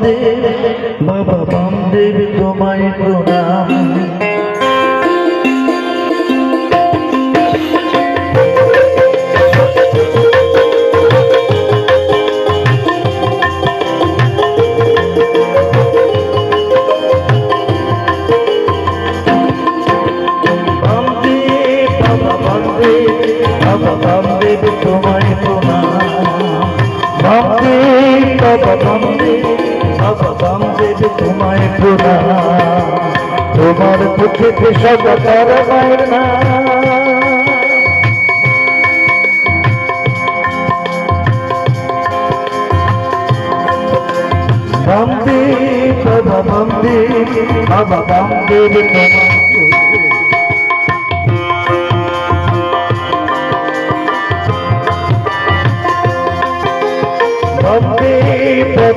বামদেব বাবা বামদেব তোমায় প্রণাম। বামদেব বাবা বামদেব তোমায় বামদেব তোমায় প্রণাম তোমার মুখে সদাকার মায়ের নাম। বাবা বামদেব বাবা বামদেব তোমায়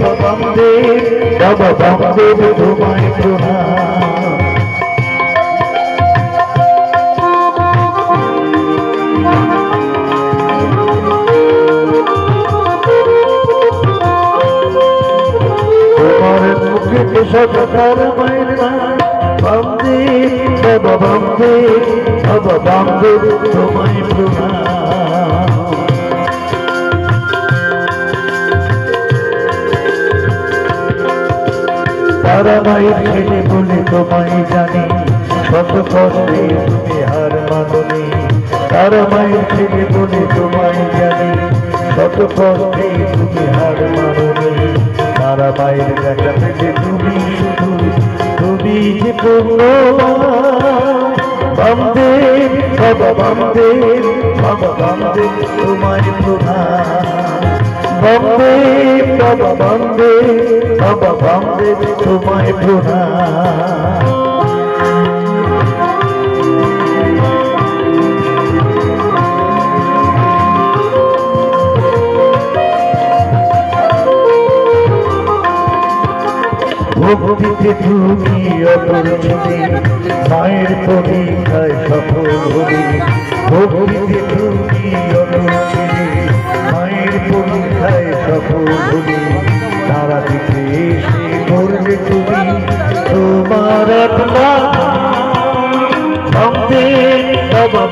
বাবা বন্দে বাবা বন্দে তোমায় প্রণাম তোমার মুখে সদাকার মায়ের বন্দে বাবা বন্দে বাবা বন্দে তোমায় প্রণাম। মায়ের ছেলে বলে তোমায় জানি কত কষ্টে তুমি হার মাননি। মায়ের ছেলে বলে তোমায় জানি কত কষ্টে তুমি হার মাননি। মায়ের দেখা পেলে তুমি শুধু, তুমি যে বামদেব বাবা বামদেব বাবা বামদেব তোমায় প্রণাম বন্দে বাবা বন্দে বাবা বন্দে তোমায় প্রণাম ভক্তিতে তুমি অপর ছবি, মায়ের পরীক্ষায় সফল হবি। ভক্তিতে তুমি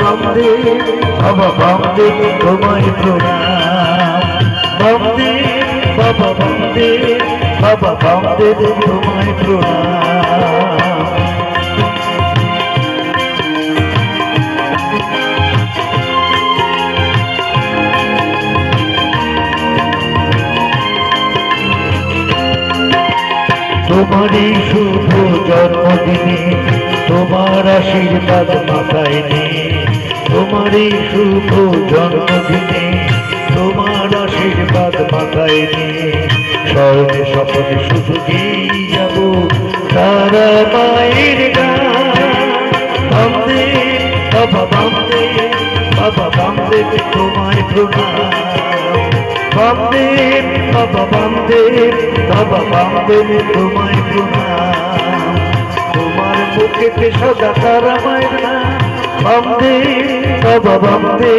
বন্দে বাবা বন্দে তোমায় প্রণাম। বন্দে বাবা বন্দে বাবা বন্দে তোমায় প্রণাম। তোমারই শুভ জন্মদিনে তোমার আশীর্বাদ মাথায় নিয়ে তোমারই শুভ জন্মদিনে তোমার আশীর্বাদ মাথায় নিয়ে স্মরণে স্বপ্নে শুধু যাব তারা মায়ের গান। বাবা বামদে বাবা বামদে তোমায় প্রণাম। বামদে, বাবা বামদে বাবা বামদে তোমায় প্রণাম। মুখেতে সদা তারা মায়ের। নাম বামদে বাবা বামদে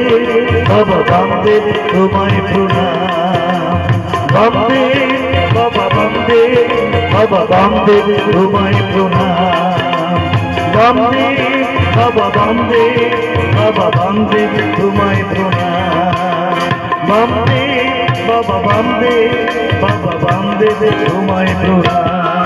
বাবা বামদে তোমায় প্রণাম। বামদে বাবা বামদে বাবা বামদে তোমায় প্রণাম। বামদে বাবা বামদে বাবা বামদে তোমায় প্রণাম। বামদে বাবা বামদে বাবা বামদে তোমায় প্রণাম।